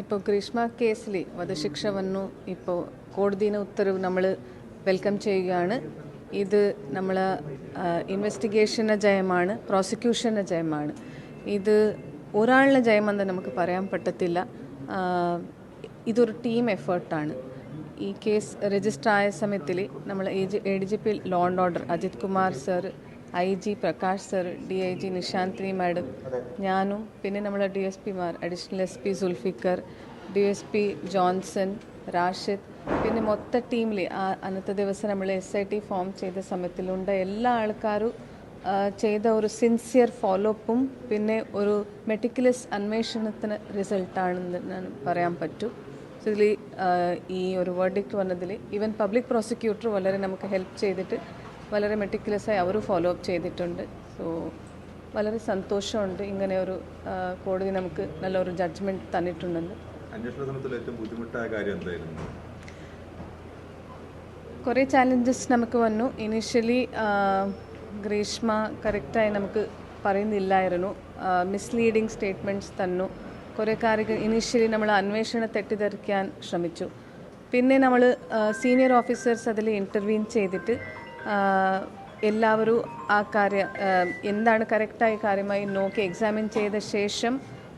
ഇപ്പോൾ ഗ്രീഷ്മ കേസിൽ വധശിക്ഷ വന്നു. ഇപ്പോൾ കോടതിയുടെ ഉത്തരവ് നമ്മൾ വെൽക്കം ചെയ്യുകയാണ്. ഇത് നമ്മൾ ഇൻവെസ്റ്റിഗേഷന് ജയമാണ് പ്രോസിക്യൂഷന് ജയമാണ്. ഇത് ഒരാളുടെ ജയമെന്ന് നമുക്ക് പറയാൻ പറ്റത്തില്ല. ഇതൊരു ടീം എഫേർട്ടാണ് ഈ കേസ് രജിസ്റ്റർ ആയ സമയത്തിൽ നമ്മൾ A G A D G P law and order Ajith Kumar sir I G Prakash sir D I G Nishanthini madam ഞാനും പിന്നെ നമ്മളെ ഡി എസ് പിമാർ additional S P Zulfikar D S P Johnson Rashid പിന്നെ മൊത്ത ടീമിൽ ആ അന്നത്തെ ദിവസം നമ്മൾ എസ് ഐ ടി ഫോം ചെയ്ത സമയത്തിലുണ്ട്. എല്ലാ ആൾക്കാരും ചെയ്ത ഒരു സിൻസിയർ ഫോളോപ്പും പിന്നെ ഒരു മെറ്റിക്കുലസ് അന്വേഷണത്തിന് റിസൾട്ടാണെന്ന് ഞാൻ പറയാൻ പറ്റൂ. സോ ഇതിൽ ഈ ഒരു വേർഡിക്റ്റ് വന്നതിൽ ഈവൻ പബ്ലിക് പ്രോസിക്യൂട്ടർ വളരെ നമുക്ക് ഹെൽപ്പ് ചെയ്തിട്ട് വളരെ മെട്ടിക്കുലസായി അവർ ഫോളോ അപ്പ് ചെയ്തിട്ടുണ്ട്. സോ വളരെ സന്തോഷമുണ്ട്. ഇങ്ങനെ ഒരു കോടതി നമുക്ക് നല്ലൊരു ജഡ്ജ്മെന്റ് തന്നിട്ടുണ്ടെന്ന്. കുറേ ചാലഞ്ചസ് നമുക്ക് വന്നു. ഇനീഷ്യലി ഗ്രീഷ്മ കറക്റ്റായി നമുക്ക് പറയുന്നില്ലായിരുന്നു. മിസ്ലീഡിങ് സ്റ്റേറ്റ്മെന്റ്സ് തന്നു. കുറേ കാര്യങ്ങൾ ഇനീഷ്യലി നമ്മൾ അന്വേഷണം തെറ്റിദ്ധരിക്കാൻ ശ്രമിച്ചു. പിന്നെ നമ്മൾ സീനിയർ ഓഫീസേഴ്സ് അതിൽ ഇന്റർവ്യൂ ചെയ്തിട്ട് എല്ലാവരും ആ കാര്യ എന്താണ് കറക്റ്റായ കാര്യമായി നോക്കി എക്സാമിൻ ചെയ്ത ശേഷം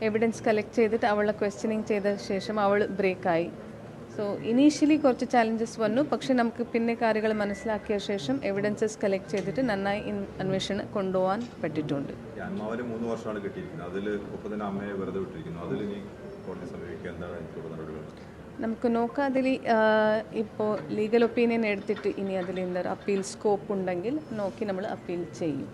എവിഡൻസ് കളക്ട് ചെയ്തിട്ട് അവളെ ക്വസ്റ്റ്യനിങ് ചെയ്ത ശേഷം അവൾ ബ്രേക്കായി. സോ ഇനീഷ്യലി കുറച്ച് ചാലഞ്ചസ് വന്നു. പക്ഷെ നമുക്ക് പിന്നെ കാര്യങ്ങൾ മനസ്സിലാക്കിയ ശേഷം എവിഡൻസസ് കളക്ട് ചെയ്തിട്ട് നന്നായി അന്വേഷണം കൊണ്ടുപോകാൻ പറ്റിയിട്ടുണ്ട്. മൂന്ന് വർഷമാണ് കിട്ടിയിരിക്കുന്നത്. അതിൽ ഒപ്പം അമ്മയെ വെറുതെ വിട്ടിരിക്കുന്നു. അതിൽ ഇനി കോടതി സമീപിക്കുക എന്താണ് നമുക്ക് നോക്കാം അതിൽ ഇപ്പോൾ ലീഗൽ ഒപ്പീനിയൻ എടുത്തിട്ട് ഇനി അതിൽ എന്തൊരു അപ്പീൽ സ്കോപ്പ് ഉണ്ടെങ്കിൽ നോക്കി നമ്മൾ അപ്പീൽ ചെയ്യും.